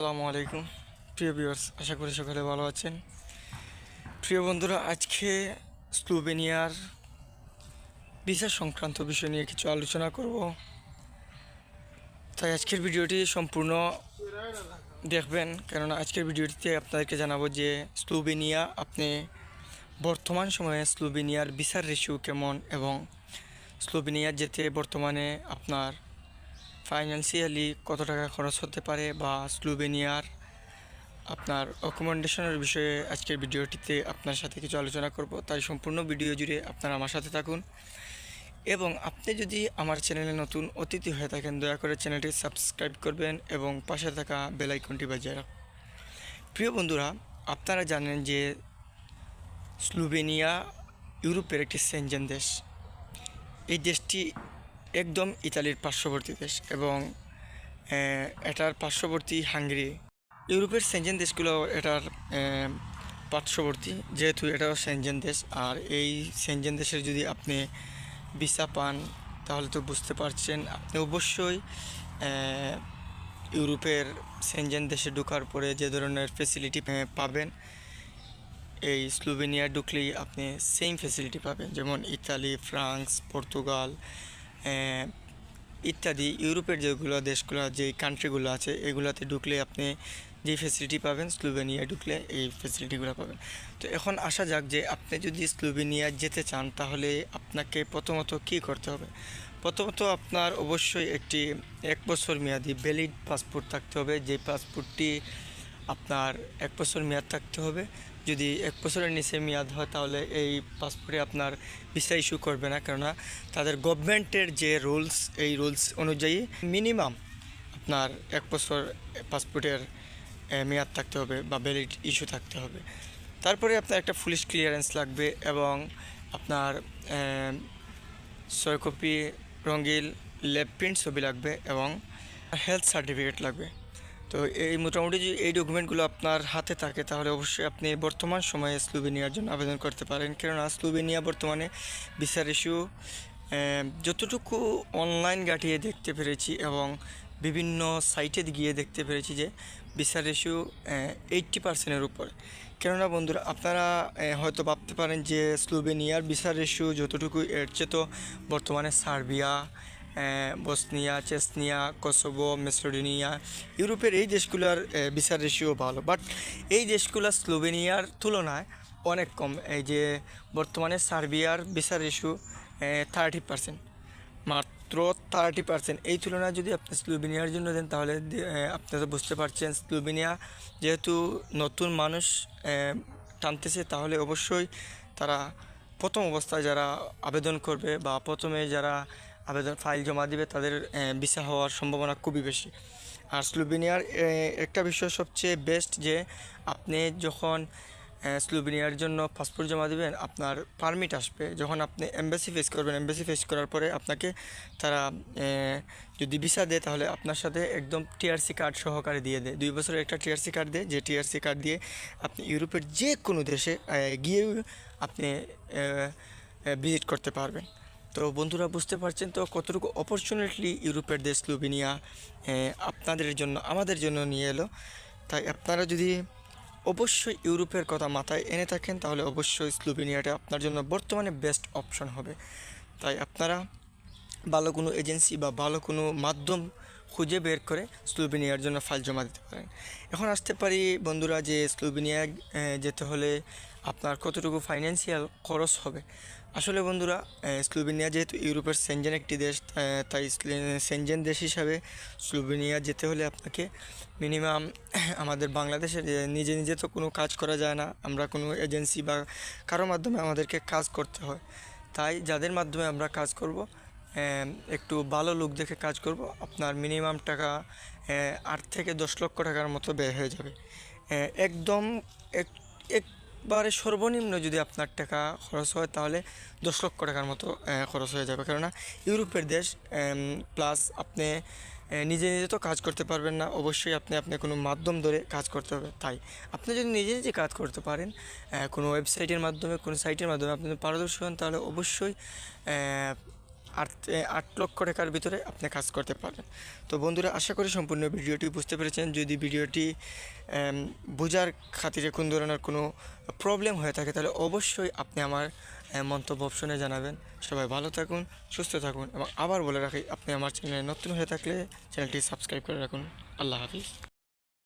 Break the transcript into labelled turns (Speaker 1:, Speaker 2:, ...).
Speaker 1: আসসালামু আলাইকুম। প্রিয় ভিউয়ার্স, আশা করি সকালে ভালো আছেন। প্রিয় বন্ধুরা, আজকে স্লোভেনিয়ার ভিসা সংক্রান্ত বিষয় নিয়ে কিছু আলোচনা করব। তাই আজকের ভিডিওটি সম্পূর্ণ দেখবেন। কেননা আজকের ভিডিওটিতে আপনাদেরকে জানাব যে স্লোভেনিয়া, আপনি বর্তমান সময়ে স্লোভেনিয়ার ভিসার রেশিও কেমন এবং স্লোভেনিয়া যেতে বর্তমানে আপনার ফাইন্যান্সিয়ালি কত টাকা খরচ হতে পারে বা স্লোভেনিয়ার আপনার অ্যাকোমোডেশনের বিষয়ে আজকের ভিডিওটিতে আপনার সাথে কিছু আলোচনা করব। তাই সম্পূর্ণ ভিডিও জুড়ে আপনারা আমার সাথে থাকুন। এবং আপনি যদি আমার চ্যানেলে নতুন অতিথি হয়ে থাকেন, দয়া করে চ্যানেলটি সাবস্ক্রাইব করবেন এবং পাশে থাকা বেল আইকনটি বাজিয়ে রাখুন। প্রিয় বন্ধুরা, আপনারা জানেন যে স্লোভেনিয়া ইউরোপের একটি সেনজেন দেশ। এই দেশটি একদম ইতালির পার্শ্ববর্তী দেশ এবং এটার পার্শ্ববর্তী হাঙ্গেরি। ইউরোপের সেনজেন দেশগুলো এটার পার্শ্ববর্তী, যেহেতু এটাও সেনজেন দেশ। আর এই সেনজেন দেশের যদি আপনি ভিসা পান, তাহলে তো বুঝতে পারছেন, আপনি অবশ্যই ইউরোপের সেনজেন দেশে ঢোকার পরে যে ধরনের ফেসিলিটি পাবেন, এই স্লোভেনিয়া ঢুকলেই আপনি সেম ফেসিলিটি পাবেন। যেমন ইতালি, ফ্রান্স, পর্তুগাল ইত্যাদি, ইউরোপের যেগুলো দেশগুলো যে কান্ট্রিগুলো আছে, এগুলোতে ঢুকলে আপনি যে ফেসিলিটি পাবেন স্লোভেনিয়া ঢুকলে এই ফেসিলিটিগুলো পাবেন। তো এখন আসা যাক যে আপনি যদি স্লোভেনিয়া যেতে চান, তাহলে আপনাকে প্রথমত কী করতে হবে? প্রথমত আপনার অবশ্যই একটি এক বছর মেয়াদি ভ্যালিড পাসপোর্ট থাকতে হবে। যে পাসপোর্টটি আপনার এক বছর মেয়াদ থাকতে হবে। যদি এক বছরের নিচে মেয়াদ হয়, তাহলে এই পাসপোর্টে আপনার ভিসা ইস্যু করবে না। কেননা তাদের গভর্নমেন্টের যে রুলস, এই রুলস অনুযায়ী মিনিমাম আপনার এক বছর পাসপোর্টের মেয়াদ থাকতে হবে বা ভ্যালিড ইস্যু থাকতে হবে। তারপরে আপনার একটা পুলিশ ক্লিয়ারেন্স লাগবে এবং আপনার ছয় কপি রঙিল লেপ প্রিন্ট ছবি লাগবে এবং হেলথ সার্টিফিকেট লাগবে। তো এই মোটামুটি যদি এই ডকুমেন্টগুলো আপনার হাতে থাকে, তাহলে অবশ্যই আপনি বর্তমান সময়ে স্লোভেনিয়ার জন্য আবেদন করতে পারেন। কেননা স্লোভেনিয়া বর্তমানে ভিসার ইস্যু যতটুকু অনলাইন ঘাটিয়ে দেখতে পেরেছি এবং বিভিন্ন সাইটে গিয়ে দেখতে পেরেছি যে ভিসার ইস্যু এইট্টি পার্সেন্টের উপরে। কেননা বন্ধুরা, আপনারা হয়তো ভাবতে পারেন যে স্লোভেনিয়ার ভিসার ইস্যু যতটুকু এর চেয়ে তো বর্তমানে Serbia Bosnia Chechnya Kosovo Macedonia ইউরোপের এই দেশগুলোর ভিসার রেশিও ভালো। বাট এই দেশগুলো স্লোভেনিয়ার তুলনায় অনেক কম। এই যে বর্তমানে সার্বিয়ার ভিসার রেশিও থার্টি পার্সেন্ট মাত্র থার্টি পার্সেন্ট এই তুলনায় যদি আপনি স্লোভেনিয়ার জন্য দেন তাহলে দে- আহ, আপনি তো বুঝতে পারছেন স্লোভেনিয়া যেহেতু নতুন মানুষ টানতেছে তাহলে অবশ্যই তারা প্রথম অবস্থায় যারা আবেদন করবে বা প্রথমে যারা আবেদন ফাইল জমা দিবে তাদের ভিসা হওয়ার সম্ভাবনা খুবই বেশি। আর স্লোভেনিয়ার একটা বিষয় সবচেয়ে বেস্ট যে আপনি যখন স্লোভেনিয়ার জন্য পাসপোর্ট জমা দেবেন আপনার পারমিট আসবে। যখন আপনি এমবাসি ফেস করবেন এমবাসি ফেস করার পরে আপনাকে তারা যদি ভিসা দেয় তাহলে আপনার সাথে একদম টিআরসি কার্ড সহকারে দিয়ে দেয়। দুই বছরের একটা টিআরসি কার্ড দেয় যে টিআরসি কার্ড দিয়ে আপনি ইউরোপের যে কোনো দেশে আহ, গিয়ে আপনি ভিজিট করতে পারবেন। তো বন্ধুরা বুঝতে পারছেন তো কতটুকু অপরচুনিটি ইউরোপের দেশ স্লোভেনিয়া আপনাদের জন্য, আমাদের জন্য নিয়ে এলো। তাই আপনারা যদি অবশ্যই ইউরোপের কথা মাথায় এনে থাকেন, তাহলে অবশ্যই স্লোভেনিয়াটা আপনার জন্য বর্তমানে বেস্ট অপশন হবে। তাই আপনারা ভালো কোনো এজেন্সি বা ভালো কোনো মাধ্যম খুঁজে বের করে স্লোভেনিয়ার জন্য ফাইল জমা দিতে পারেন। এখন আসতে পারি বন্ধুরা যে স্লোভেনিয়া যেতে হলে আপনার কতটুকু ফাইন্যান্সিয়াল খরচ হবে? আসলে বন্ধুরা স্লোভেনিয়া যেহেতু ইউরোপের সেনজেন একটি দেশ তাই সেনজেন দেশ হিসাবে স্লোভেনিয়া যেতে হলে আপনাকে মিনিমাম আমাদের বাংলাদেশে যে নিজে নিজে তো কোনো কাজ করা যায় না। আমরা কোনো এজেন্সি বা কারও মাধ্যমে আমাদেরকে কাজ করতে হয়। তাই যাদের মাধ্যমে আমরা কাজ করব একটু ভালো লোক দেখে কাজ করব, আপনার মিনিমাম টাকা আট থেকে দশ লক্ষ টাকার মতো ব্যয় হয়ে যাবে। একদম এক একবারে সর্বনিম্ন যদি আপনার টাকা খরচ হয়, তাহলে দশ লক্ষ টাকার মতো খরচ হয়ে যাবে। কেননা ইউরোপের দেশ প্লাস আপনি নিজে নিজে তো কাজ করতে পারবেন না। অবশ্যই আপনি আপনি কোনো মাধ্যম ধরে কাজ করতে হবে তাই। আপনি যদি নিজে নিজে কাজ করতে পারেন কোনো ওয়েবসাইটের মাধ্যমে, কোনো সাইটের মাধ্যমে আপনি পারদর্শী হন, তাহলে অবশ্যই আট আট লক্ষ টাকার ভিতরে আপনি কাজ করতে পারেন তো বন্ধুরা, আশা করি সম্পূর্ণ ভিডিওটি বুঝতে পেরেছেন। যদি ভিডিওটি বোঝার খাতিরে কোন ধরনের কোনো প্রবলেম হয়ে থাকে, তাহলে অবশ্যই আপনি আমার মন্তব্য অপশনে জানাবেন। সবাই ভালো থাকুন, সুস্থ থাকুন এবং আবার বলে রাখি, আপনি আমার চ্যানেলে নতুন হয়ে থাকলে চ্যানেলটি সাবস্ক্রাইব করে রাখুন। আল্লাহ হাফিজ।